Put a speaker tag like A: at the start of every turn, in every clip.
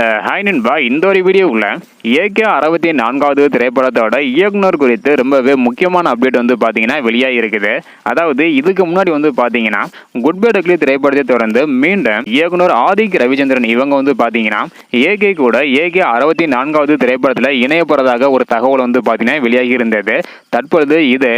A: Hi நண்பா இந்த ஒரு வீடியோவில் ஏகே அறுபத்தி நான்காவது திரைப்படத்தோட இயக்குனர் குறித்து ரொம்பவே முக்கியமான அப்டேட் வந்து பார்த்தீங்கன்னா வெளியாக இருக்குது. அதாவது இதுக்கு முன்னாடி வந்து பார்த்தீங்கன்னா குட் பை டக்லி திரைப்படத்தை தொடர்ந்து மீண்டும் இயக்குனர் ஆதிக் ரவிச்சந்திரன் இவங்க வந்து பார்த்தீங்கன்னா ஏகே கூட ஏகே அறுபத்தி நான்காவது திரைப்படத்தில் இணைய போகிறதாக ஒரு தகவல் வந்து பார்த்தீங்கன்னா வெளியாகி இருந்தது. தற்பொழுது இது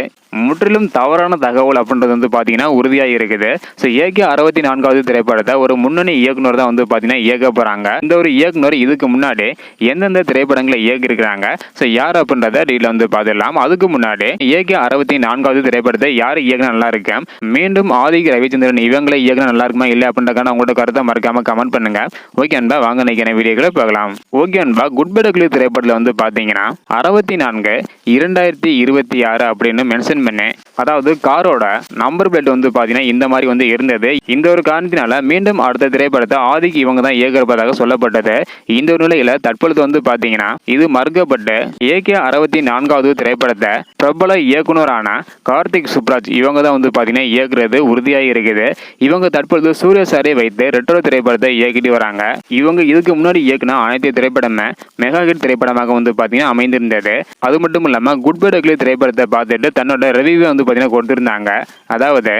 A: முற்றிலும் தவறான தகவல் அப்படின்றது வந்து பார்த்தீங்கன்னா உறுதியாக இருக்குது. ஸோ ஏகே அறுபத்தி நான்காவது திரைப்படத்தை ஒரு முன்னணி இயக்குனர் தான் வந்து பார்த்தீங்கன்னா இயக்க போகிறாங்க இந்த ஒரு இயக்குனர் இதுக்கு முன்னாடி எந்தெந்த திரைப்படங்களை இயக்கியிருக்கிறாங்க? ஸோ யார் அப்படின்றத டீட்டில் வந்து பார்த்துடலாம். அதுக்கு முன்னாடி ஏகே அறுபத்தி நான்காவது திரைப்படத்தை யார் இயக்குனா நல்லா இருக்கு? மீண்டும் ஆதிக் ரவிச்சந்திரன் இவங்களை இயக்குனா நல்லா இருக்குமா இல்லை அப்படின்றக்கான உங்களோட கருத்தை மறக்காம கமெண்ட் பண்ணுங்க. ஓகே அன்பா வாங்க நினைக்கிற வீடியோக்களை பார்க்கலாம் ஓகே அன்பா குட் பெடக்லி திரைப்படத்தில் வந்து பார்த்தீங்கன்னா அறுபத்தி நான்கு இரண்டாயிரத்தி இருபத்தி ஆறு அப்படின்னு மென்ஷன் பண்ணேன். அதாவது காரோட நம்பர் பிளேட் வந்து பார்த்தீங்கன்னா இந்த மாதிரி வந்து இருந்தது. இந்த ஒரு காரணத்தினால மீண்டும் அடுத்த திரைப்படத்தை ஆதிக்கு இவங்க தான் இயக்கிறப்பதாக சொல்லப்பட்டது. இந்த ஒரு நிலையில தற்பொழுது வந்து பார்த்தீங்கன்னா இது மறுக்கப்பட்டு ஏகே அறுபத்தி நான்காவது திரைப்படத்தை பிரபல இயக்குனரான கார்த்திக் சுப்ராஜ் இவங்க தான் வந்து பார்த்தீங்கன்னா இயக்குறது உறுதியாக இருக்குது. இவங்க தற்பொழுது சூரிய சாரை வைத்து ரெட்ரோ திரைப்படத்தை இயக்கிட்டு வராங்க. இவங்க இதுக்கு முன்னாடி இயக்குன அனைத்து திரைப்படமே மெகா ஹிட் திரைப்படமாக வந்து பார்த்தீங்கன்னா அமைந்திருந்தது. அது மட்டும் இல்லாமல் குட் பை டக்லி திரைப்படத்தை பார்த்துட்டு தன்னோட ரிவ்யூவை வந்து பார்த்தீங்கன்னா கொடுத்துருந்தாங்க. அதாவது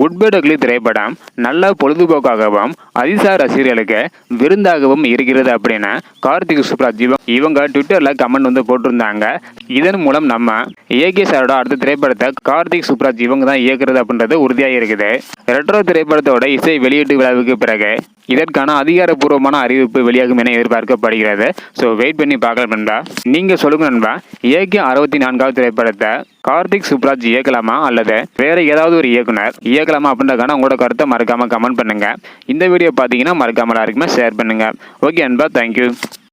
A: குட் பை டக்லி திரைப்படம் நல்ல பொழுதுபோக்காகவும் அதிசார் ரசிகர்களுக்கு விருந்தாகவும் இருக்கிறது அப்படின்னு கார்த்திக் சுப்ராஜ் இவங்க ட்விட்டரில் கமெண்ட் வந்து போட்டிருந்தாங்க. இதன் மூலம் நம்ம ஏகே சாரோட அடுத்த திரைப்படத்தை கார்த்திக் சுப்ராஜ் இவங்க தான் இயக்குறது அப்படின்றது உறுதியாக இருக்குது. ரெட்ரோ திரைப்படத்தோட இசை வெளியீட்டு விழாவுக்கு பிறகு இதற்கான அதிகாரப்பூர்வமான அறிவிப்பு வெளியாகும் என எதிர்பார்க்கப்படுகிறது. ஸோ வெயிட் பண்ணி பார்க்கலாம் நண்பா. நீங்கள் சொல்லுங்க நண்பா ஏகே அறுபத்தி நான்காவது திரைப்படத்தை கார்த்திக் சுப்ராஜ் இயக்கலாமா அல்லது வேற ஏதாவது ஒரு இயக்குனர் இயக்கலாமா அப்படின்றக்கான உங்களோட கருத்தை மறக்காமல் கமெண்ட் பண்ணுங்கள் இந்த வீடியோ பார்த்தீங்கன்னா மறக்காமல் யாருக்குமே ஷேர் பண்ணுங்கள் ஓகே அன்பா தேங்க்யூ